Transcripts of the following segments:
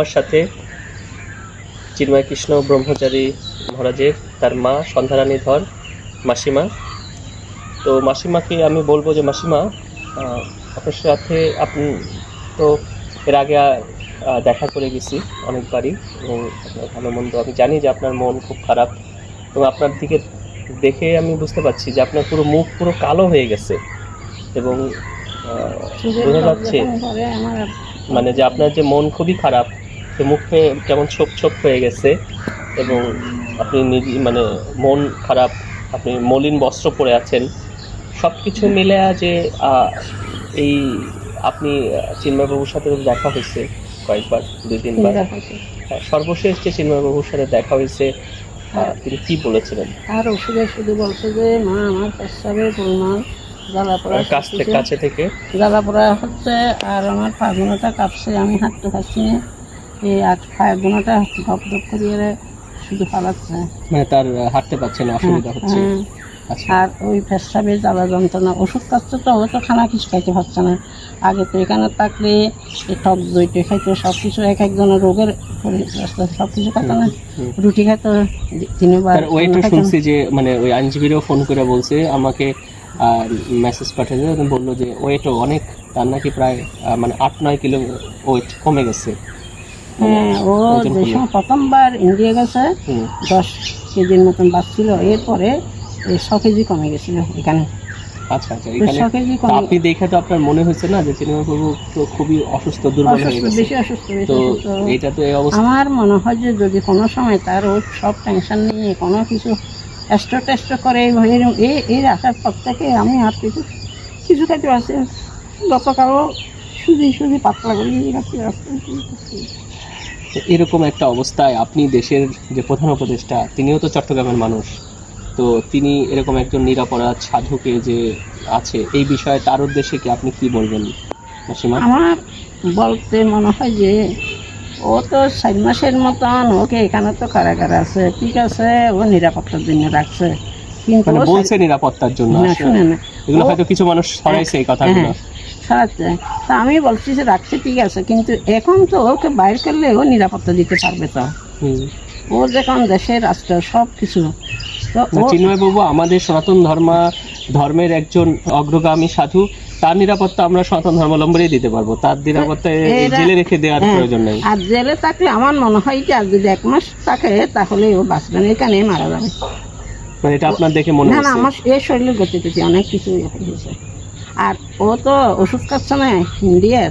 আমার সাথে চিন্ময় কৃষ্ণ ব্রহ্মচারী মহারাজের তার মা সন্ধ্যারানী ধর মাসিমা। তো মাসিমাকে আমি বলব যে মাসিমা আপনার সাথে আপনি তো এর আগে দেখা করে গেছি অনেকবারই এবং আপনার ভালো মন্দ। আমি জানি যে আপনার মন খুব খারাপ এবং আপনার দিকে দেখে আমি বুঝতে পারছি যে আপনার পুরো মুখ পুরো কালো হয়ে গেছে এবং বোঝা যাচ্ছে মানে যে আপনার যে মন খুবই খারাপ যে মুখে কেমন ছোপ ছোপ হয়ে গেছে এবং আপনি নিজে মানে মন খারাপ আপনি মলিন বস্ত্র পরে আছেন সব কিছু মিলে যে এই আপনি চিন্ময়বাবুর সাথে দেখা হয়েছে কয়েকবার দুই তিনবার হ্যাঁ, সর্বশেষ যে চিন্ময়বাবুর সাথে দেখা হয়েছে আহ, তিনি কি বলেছিলেন? আর ওষুধে শুধু বলছে যে মা আমার পরিমাণ জ্বালা কাছ থেকে কাছে থেকে? জ্বালা পোড়া হচ্ছে আর আমার পাগুনোটা কাঁপছে আমি হাঁটতে পারছি না। এই আর পাগুনোটা ধপ ধপ করিয়ে শুধু পালাচ্ছে। মানে তার হাঁটতে পারছেন না অসুবিধা হচ্ছে। হ্যাঁ। আচ্ছা। আর ওই পেশাবের জ্বালা যন্ত্রণা ওষুধ খাচ্ছে তো ও তো খানা কিছু খাইতে পারছে না। আগে তো এখানে থাকলে টক দইটে খাইতো সব কিছু এক একজনের রোগের সব কিছু খাইতো না। রুটি খাইতো তিনবার ওইটা শুনছি যে মানে ওই আইনজীবীরাও ফোন করে বলছে আমাকে মেসেজ পাঠিয়েছে এবং বলল যে ওয়েটও অনেক তার নাকি প্রায় মানে আট নয় কিলো ওয়েট কমে গেছে। হ্যাঁ ও যে সময় প্রথমবার ইন্ডিয়া গেছে দশ কেজির মতন বাঁচছিল এরপরে ছ কেজি কমে গেছিল এখানে। আচ্ছা আচ্ছা এখানে আপনি দেখে তো আপনার মনে হয়েছে না যে চিনিমা বাবু তো খুবই অসুস্থ দুর্বল হয়ে গেছে। বেশি অসুস্থ বেশি তো এটা তো এই অবস্থা আমার মনে হয় যে যদি কোনো সময় তার সব টেনশন নিয়ে কোনো কিছু টেস্ট টেস্ট করে এই আসার পর থেকে আমি আর কিছু কিছু খাইতে পারছি। গতকালও শুধু শুধু পাতলা করে তো এরকম একটা অবস্থায় আপনি দেশের যে প্রধান উপদেষ্টা তিনিও তো চট্টগ্রামের মানুষ তো তিনি এরকম একজন নিরাপরাধ সাধুকে যে আছে এই বিষয়ে তার উদ্দেশ্যে কি আপনি কি বলবেন আমার বলতে মনে হয় যে ও তো চার মাসের মতন ওকে এখানে তো কারাগার আছে ঠিক আছে ও নিরাপত্তার জন্য রাখছে কিন্তু মানে বলছে নিরাপত্তার জন্য শুনে না। এগুলো হয়তো কিছু মানুষ ছড়াইছে এই কথাগুলো। হ্যাঁ, সারাচ্ছে তা আমি বলছি যে রাখছে ঠিক আছে কিন্তু এখন তো ওকে বাইর করলে ও নিরাপত্তা দিতে পারবে তো। ও যখন দেশের রাষ্ট্র সব কিছু তো না, ও চিন্ময় বাবু আমাদের সনাতন ধর্মা ধর্মের একজন অগ্রগামী সাধু তার নিরাপত্তা আমরা সনাতন ধর্মাবলম্বনই দিতে পারব। তার নিরাপত্তা জেলে রেখে দেওয়ার হ্যাঁ, প্রয়োজন নেই। আর জেলে থাকলে আমার মনে হয় কি আর যদি এক মাস থাকে তাহলে ও বাঁচবে না এখানে মারা যাবে। মানে এটা আপনার দেখে মনে না না আমার এই শরীরের গতি টতি অনেক কিছু হয়েছে। আর ও তো ওষুধ খাচ্ছে না ইন্ডিয়ার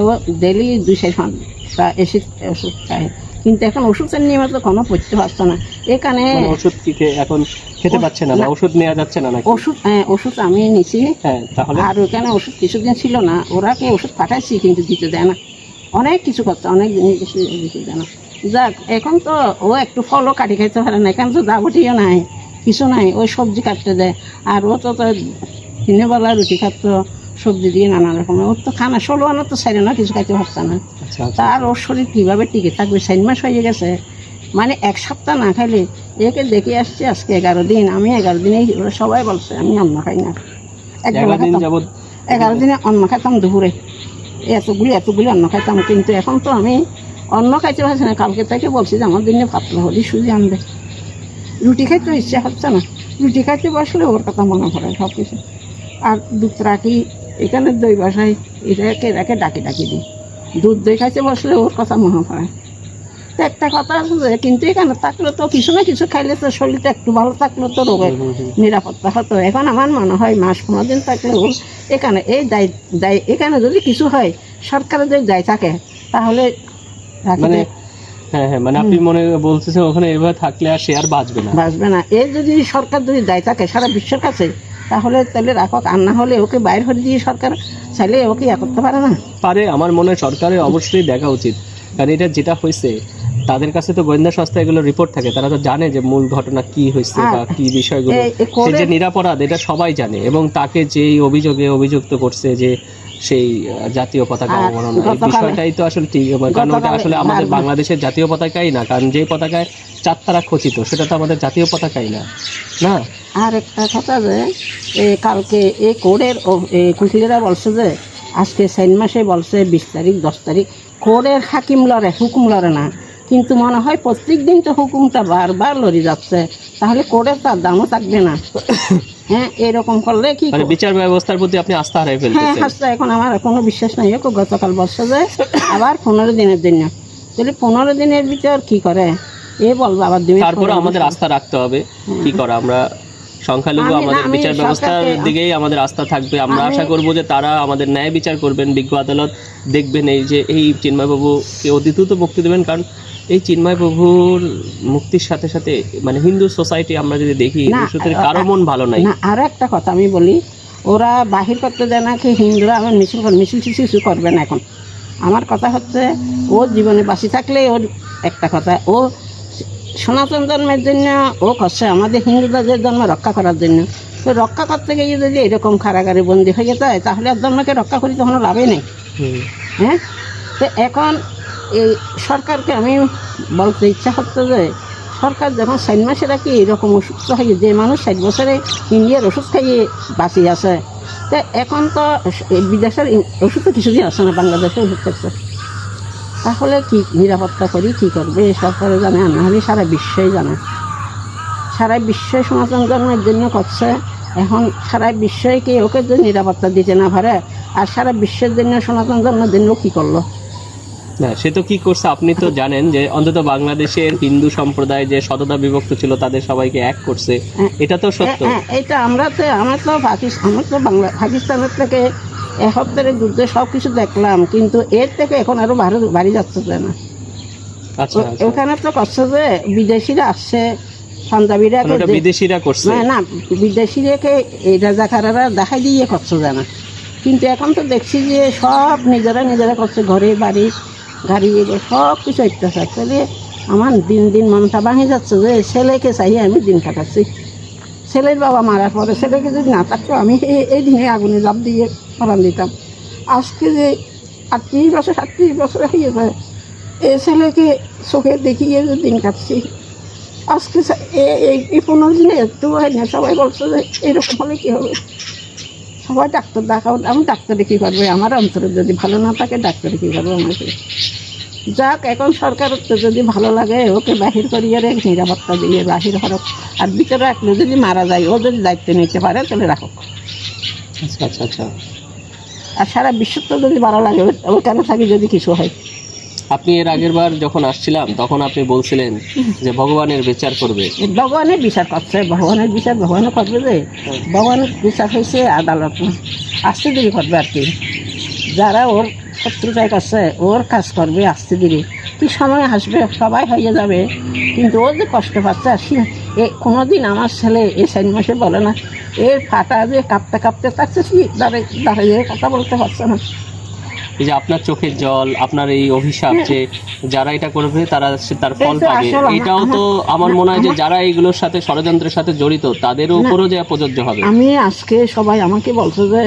ও ডেলি দুই ঘণ্টা এসে ওষুধ খায়। কিন্তু এখন ওষুধের নিয়মিত কোনো পড়তে পারছে না। এখানে মানে ওষুধ কি এখন খেতে পাচ্ছে না ওষুধ নেওয়া যাচ্ছে না ওষুধ হ্যাঁ ওষুধ আমি নিছি। হ্যাঁ তাহলে? আর ওখানে ওষুধ কিছুদিন ছিল না। ওরা কি ওষুধ পাঠাইছি কিন্তু দিতে দেয় না। অনেক কিছু করছে অনেক জিনিস দিতে দেয় না। যাক এখন তো ও একটু ফলও কাটি খাইতে পারে না। এখানে তো দাবটিও নাই কিছু নাই ওই সবজি কাটতে দেয়। আর ও তো তো দিনের বেলা রুটি খাতো সবজি দিয়ে নানা রকমের। ওর তো খানা ষোলো আনা তো সাইরে না কিছু খাইতে পারছে না। আচ্ছা আচ্ছা। তার ওর শরীর কীভাবে টিকে থাকবে চার মাস হয়ে গেছে। মানে এক সপ্তাহ না খাইলে একে দেখে আসছে আজকে এগারো দিন আমি এগারো দিনেই ওরা সবাই বলছে আমি অন্ন খাই না। এগারো দিন দিনে অন্ন খাইতাম দুপুরে। এতগুলি এতগুলি অন্ন খাইতাম। কিন্তু এখন তো আমি অন্ন খাইতে পারছি না। কালকে থেকে বলছি যে আমার দিনে পাতলা হলি সুজি আনবে। রুটি খাইতে ইচ্ছা হচ্ছে না। রুটি খাইতে বসলে ওর কথা মনে পড়ে সব কিছু আর দুধ রাখি এখানে দই বাসায় এটাকে এটাকে ডাকি ডাকি দিই। দুধ দই খাইতে বসলে ওর কথা মনে পড়ে। তো একটা কথা আছে কিন্তু এখানে থাকলে তো কিছু না কিছু খাইলে তো শরীরটা একটু ভালো থাকলে তো রোগের নিরাপত্তা হতো। এখন আমার মনে হয় মাস পনেরো দিন থাকলে ওর এখানে এই দায় দায় এখানে যদি কিছু হয় সরকারের যদি দায় থাকে তাহলে রাখি মানে হ্যাঁ হ্যাঁ মানে আপনি মনে বলতেছেন ওখানে এভাবে থাকলে আর সে আর বাঁচবে না। বাঁচবে না। এই যদি সরকার যদি দায় থাকে সারা বিশ্বের কাছে তাহলে তাহলে রাখক আর না হলে ওকে বাইর করে দিয়ে সরকার চাইলে ওকে ইয়ে করতে পারে না। পারে আমার মনে হয় সরকারের অবশ্যই দেখা উচিত। কারণ এটা যেটা হয়েছে তাদের কাছে তো গোয়েন্দা সংস্থা এগুলো রিপোর্ট থাকে তারা তো জানে যে মূল ঘটনা কি হয়েছে বা কি বিষয়গুলো। সে যে নিরাপরাধ এটা সবাই জানে এবং তাকে যেই অভিযোগে অভিযুক্ত করছে যে সেই জাতীয় পতাকা আর অবমাননা এই বিষয়টাই তো আসলে ঠিক কারণ ওটা আসলে আমাদের বাংলাদেশের জাতীয় পতাকাই না কারণ যে পতাকায় চারতারা খচিত সেটা তো আমাদের জাতীয় পতাকাই না না? আর একটা কথা যে এ কালকে এই কোর্টের কুকিলেরা বলছে যে আজকে সাইন মাসে বলছে বিশ তারিখ দশ তারিখ। কোর্টের হাকিম লড়ে হুকুম লড়ে না। কিন্তু মনে হয় প্রত্যেক দিন তো হুকুমটা বারবার লড়ে যাচ্ছে। তাহলে কোর্টের তার দামও থাকবে না। হ্যাঁ এরকম করলে কি মানে বিচার ব্যবস্থার প্রতি আপনি আস্থা হারাই হ্যাঁ ফেলতেছেন। হাসতে এখন আমার কোনো বিশ্বাস নাই। গতকাল বলছে যে আবার পনেরো দিনের জন্য। তাহলে পনেরো দিনের ভিতর কি করে? এ বলব আবার তুমি তারপরে আমাদের আস্থা রাখতে হবে। কি করা আমরা? সংখ্যালঘু আমাদের বিচার ব্যবস্থার দিকেই আমাদের আস্থা থাকবে। আমরা আশা করব যে তারা আমাদের ন্যায় বিচার করবেন বিজ্ঞ আদালত দেখবেন এই যে এই চিন্ময়বাবুকে অতি দ্রুত মুক্তি দেবেন কারণ এই চিন্ময়বাবুর মুক্তির সাথে সাথে মানে হিন্দু সোসাইটি আমরা যদি দেখি কারও মন ভালো নাই। আর একটা কথা আমি বলি ওরা বাহির করতে দেয় না কি হিন্দুরা আমার মিছিল করে মিছিল কিছু করবে না এখন। আমার কথা হচ্ছে ও জীবনে বাঁচি থাকলে ওর একটা কথা ও সনাতন ধর্মের জন্য ও করছে আমাদের হিন্দুদের জন্ম রক্ষা করার জন্য। তো রক্ষা করতে গিয়ে যদি এরকম কারাগারে বন্দি হয়ে যায় তাহলে আর ধর্মকে রক্ষা করি তো কোনো লাভই নেই। হ্যাঁ? তো এখন এই সরকারকে আমি বলতে ইচ্ছা হচ্ছে যে সরকার যখন ষাট মাসেরা কি এরকম অসুস্থ হয়ে যে মানুষ ষাট বছরে ইন্ডিয়ার ওষুধ খাইয়ে বাঁচিয়ে আছে তো এখন তো এই বিদেশের ওষুধ তো কিছুদিন আসে না বাংলাদেশে ওষুধ খাচ্ছে তাহলে কি নিরাপত্তা করি কি করবে? সরকারে জানে আর নাহলে সারা বিশ্বই জানে। সারা বিশ্বে সনাতন ধর্মের জন্য করছে। এখন সারা বিশ্বই কি ওকে যে নিরাপত্তা দিতে না পারে আর সারা বিশ্বের জন্য সনাতন ধর্মের জন্য কি করল? না সে তো কি করছে আপনি তো জানেন যে অন্তত বাংলাদেশের হিন্দু সম্প্রদায় যে সততা বিভক্ত ছিল তাদের সবাইকে এক করছে। হ্যাঁ। এটা তো সত্য। হ্যাঁ, এটা আমরা তো আমরা তো পাকিস্তান আমরা তো বাংলা পাকিস্তানের থেকে এক সপ্তাহের যুদ্ধে সব কিছু দেখলাম কিন্তু এর থেকে এখন আরও ভারত বাড়ি যাচ্ছে না। আচ্ছা ও- আচ্ছা। ওখানে তো করছে যে বিদেশিরা আসছে পাঞ্জাবিরা বিদেশিরা করছে? না না বিদেশিরাকে এই রাজাকারেরা দেখাই দিয়ে করছে জানা কিন্তু এখন তো দেখছি যে সব নিজেরা নিজেরা করছে ঘরে বাড়ি গাড়ি সব কিছু অত্যাচার। তাহলে আমার দিন দিন মনটা ভাঙে যাচ্ছে যে ছেলেকে চাই আমি দিন কাটাচ্ছি। ছেলের বাবা মারার পরে ছেলেকে যদি না থাকতো আমি এই- এই দিনে আগুনে লাভ দিয়ে মারান দিতাম আজকে যে আটত্রিশ বছর, সাতত্রিশ বছর হয়ে যায় এই ছেলেকে চোখে দেখিয়ে যে দিন কাটছি। আজকে এ- এই পনেরো দিনে একটু হয় না, সবাই বলছে যে এরকম হলে কী হবে? সবাই ডাক্তার দেখাও, আমি ডাক্তারে কী করবে? আমার অন্তরে যদি ভালো না থাকে, ডাক্তারে কী করবে আমাকে? যাক, এখন সরকার তো যদি ভালো লাগে, ওকে বাহির করিয়ে রে নিরাপত্তা দিয়ে বাহির হরক আর ভিতরে রাখলে যদি মারা যায়, ও যদি দায়িত্ব নিতে পারে, তাহলে রাখো। আচ্ছা আচ্ছা আচ্ছা। আর সারা বিশ্ব তো যদি ভালো লাগে ও- কেন থাকি যদি কিছু হয়। আপনি এর আগের বার যখন আসছিলাম তখন আপনি বলছিলেন যে ভগবানের বিচার করবে। ভগবানের বিচার করছে ভগবানের বিচার ভগবানও করবে যে ভগবানের বিচার হয়েছে আদালত। আসতে দেরি করবে আর কি। যারা ওর শত্রুতায় কাছে ওর কাজ করবে আসতে দেরি। কি সময় আসবে সবাই হয়ে যাবে। কিন্তু ও যে কষ্ট পাচ্ছে আসি এ কোনোদিন আমার ছেলে এ সাইন মাসে বলে না। এর ফাটা যে কাঁপতে কাঁপতে থাকছে কি দাঁড়িয়ে দাঁড়িয়ে কথা বলতে পারছে না। এই যে আপনার চোখের জল আপনার এই অভিশাপ যে যারা এটা করবে তারা তার ফল পাবে। এটাও তো আমার মনে হয় যে যারা এইগুলোর সাথে ষড়যন্ত্রের সাথে জড়িত তাদের উপরও যে প্রযোজ্য হবে। আমি আজকে সবাই আমাকে বলছে যে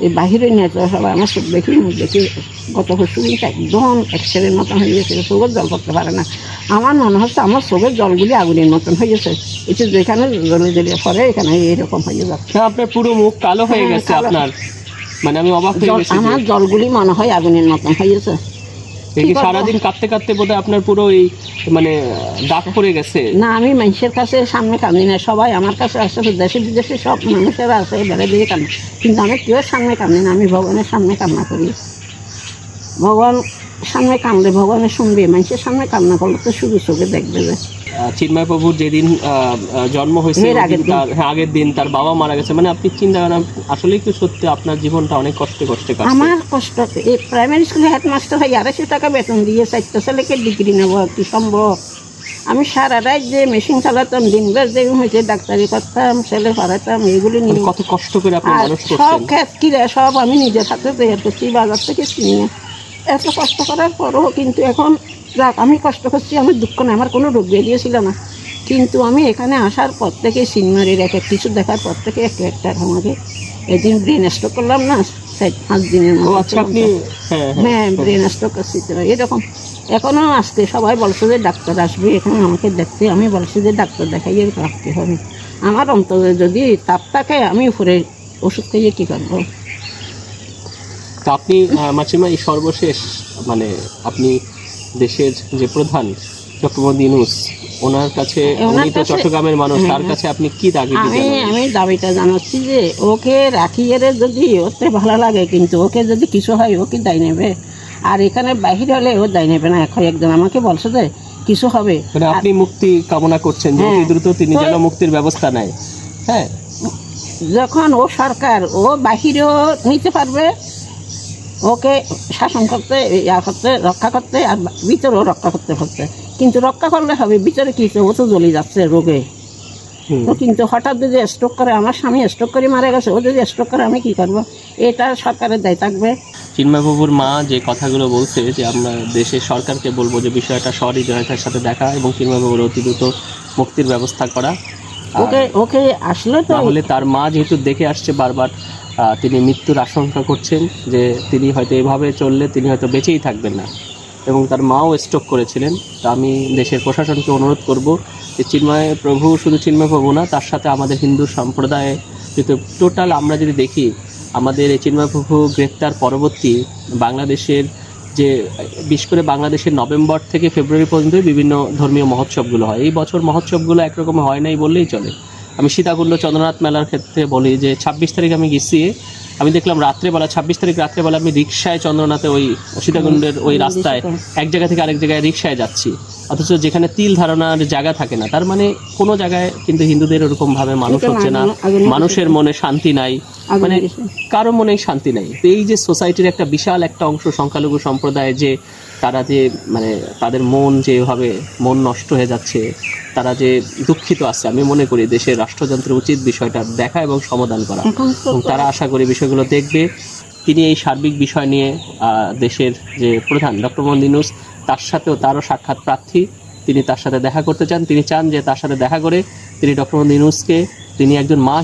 এই বাহিরে নিয়ে তো সবাই আমার চোখ দেখি মুখ দেখি গত দিন একদম এক্সরের মতন হয়ে গেছে চোখের জল করতে পারে না। আমার মনে হচ্ছে আমার চোখের জলগুলি আগুনের মতন হয়ে গেছে। এটা যেখানে জলে জলিয়ে পরে এখানে এইরকম হয়ে যাচ্ছে হ্যাঁ, আপনার পুরো মুখ কালো হয়ে হ্যাঁ, গেছে। আপনার। মানে আমি অবাক জল আমার জলগুলি মনে হয় আগুনের মতন হয়ে গেছে। এই কি সারাদিন কাঁদতে কাঁদতে বোধহয় আপনার পুরো এই মানে দাগ পড়ে গেছে? না আমি মানুষের কাছে সামনে কাঁদি না। সবাই আমার কাছে আসে দেশে বিদেশে সব মানুষেরা আসে বেড়ে দিয়ে কান্দি কিন্তু আমি কেউ সামনে কাঁদি না আমি ভগবানের সামনে কান্না করি। ভগবান সামনে কামলে ভগবানের শুনবে মানুষের সামনে কান্না করলে তো শুধু চোখে দেখবে যে। চিন্ময় প্রভুর যেদিন জন্ম হয়েছে। তার হ্যাঁ আগের দিন তার বাবা মারা গেছে। মানে আপনি চিন্তা করেন আসলেই তো সত্যি আপনার জীবনটা অনেক কষ্টে কষ্টে আমার কষ্ট এই প্রাইমারি স্কুলে হেডমাস্টার হয়ে আড়াইশো টাকা বেতন দিয়ে চারটা ছেলেকে ডিগ্রি নেব কি সম্ভব? আমি সারা রাত যে মেশিন চালাতাম দিনবার যে হয়েছে ডাক্তারি করতাম ছেলে পড়াতাম এগুলি মানে নিয়ে। কত কষ্ট করে সব ক্ষেত কিনে সব আমি নিজের হাতে তৈরি করছি বাজার থেকে কিনে। এত কষ্ট করার পরও কিন্তু এখন যাক আমি কষ্ট করছি আমার দুঃখ নেই আমার কোনো রোগ বেরিয়েছিল না। কিন্তু আমি এখানে আসার পর থেকে সিনেমারির এক এক কিছু দেখার পর থেকে এক একটা আমাকে এদিন ব্রেন স্ট্রোক করলাম না চার পাঁচ দিনের মতো আচ্ছা হ্যাঁ হ্যাঁ হ্যাঁ ব্রেন স্ট্রোক করছি তো এরকম। এখনও আসতে সবাই বলছে যে ডাক্তার আসবে এখানে আমাকে দেখতে আমি বলছি যে ডাক্তার দেখাইয়ে রাখতে হবে। আমার অন্তরে যদি তাপ থাকে আমি উপরে ওষুধ খাইয়ে কী করব? তো আপনি মাসিমা এই সর্বশেষ মানে আপনি দেশের যে প্রধান চক্রবর্তী ওনার কাছে উনি তো চট্টগ্রামের মানুষ তার হ্যাঁ। কাছে আপনি কি দাবি আমি আমি দাবিটা জানাচ্ছি যে ওকে রাখিয়ে যদি ওতে ভালো লাগে কিন্তু ওকে যদি কিছু হয় ও কি দায় নেবে? আর এখানে বাহির হলে ও দায় নেবে না এখন একজন আমাকে বলছে যে কিছু হবে। মানে আপনি মুক্তি কামনা করছেন যে হ্যাঁ। দ্রুত তিনি যেন মুক্তির ব্যবস্থা নেয়। হ্যাঁ। যখন ও সরকার ও বাহিরেও নিতে পারবে ওকে শাসন করতে ইয়া করতে রক্ষা করতে আর ভিতরেও রক্ষা করতে পারছে কিন্তু রক্ষা করলে হবে ভিতরে কি ও তো জ্বলে যাচ্ছে রোগে। তো কিন্তু হঠাৎ যদি স্ট্রোক করে আমার স্বামী স্ট্রোক করে মারা গেছে ও যদি স্ট্রোক করে আমি কি করব? এটা সরকারের দায় থাকবে। চিন্ময়বাবুর মা যে কথাগুলো বলছে যে আমরা দেশের সরকারকে বলব যে বিষয়টা সহৃদয়তার সাথে দেখা এবং চিন্ময়বাবুর অতি দ্রুত মুক্তির ব্যবস্থা করা। ওকে ওকে আসলে তো তাহলে তার মা যেহেতু দেখে আসছে বারবার তিনি মৃত্যুর আশঙ্কা করছেন যে তিনি হয়তো এভাবে চললে তিনি হয়তো বেঁচেই থাকবেন না। এবং তার মাও স্ট্রোক করেছিলেন। তা আমি দেশের প্রশাসনকে অনুরোধ করব যে চিন্ময় প্রভু শুধু চিন্ময় প্রভু না, তার সাথে আমাদের হিন্দু সম্প্রদায়ে যেহেতু টোটাল আমরা যদি দেখি, আমাদের এই চিন্ময় প্রভু গ্রেপ্তার পরবর্তী বাংলাদেশের যে, বিশেষ করে বাংলাদেশের নভেম্বর থেকে ফেব্রুয়ারি পর্যন্ত বিভিন্ন ধর্মীয় মহোৎসবগুলো হয়। এই বছর মহোৎসবগুলো একরকম হয় নাই বললেই চলে। আমি সীতাকুণ্ড চন্দ্রনাথ মেলার ক্ষেত্রে বলি যে ছাব্বিশ তারিখ আমি গেছি। আমি দেখলাম রাত্রেবেলা ছাব্বিশ তারিখ রাত্রেবেলা আমি রিক্সায় চন্দ্রনাথে ওই সীতাকুণ্ডের ওই রাস্তায় এক জায়গা থেকে আরেক জায়গায় রিক্সায় যাচ্ছি। অথচ যেখানে তিল ধারণার জায়গা থাকে না তার মানে কোনো জায়গায় কিন্তু হিন্দুদের ওরকম ভাবে মানুষ হচ্ছে না। মানুষের মনে শান্তি নাই। মানে কারও মনে শান্তি নাই। তো এই যে সোসাইটির একটা বিশাল একটা অংশ সংখ্যালঘু সম্প্রদায় যে তারা যে মানে তাদের মন যেভাবে মন নষ্ট হয়ে যাচ্ছে তারা যে দুঃখিত আছে আমি মনে করি দেশের রাষ্ট্রযন্ত্রের উচিত বিষয়টা দেখা এবং সমাধান করা। এবং তারা আশা করি বিষয়গুলো দেখবে। তিনি এই সার্বিক বিষয় নিয়ে দেশের যে প্রধান ডক্টর মোহাম্মদ ইউনুস তার সাথেও তারও সাক্ষাৎ প্রার্থী। তিনি তার সাথে দেখা করতে চান। তিনি চান যে তার সাথে দেখা করে তিনি ডক্টর মোহাম্মদ ইউনুসকে তিনি একজন মা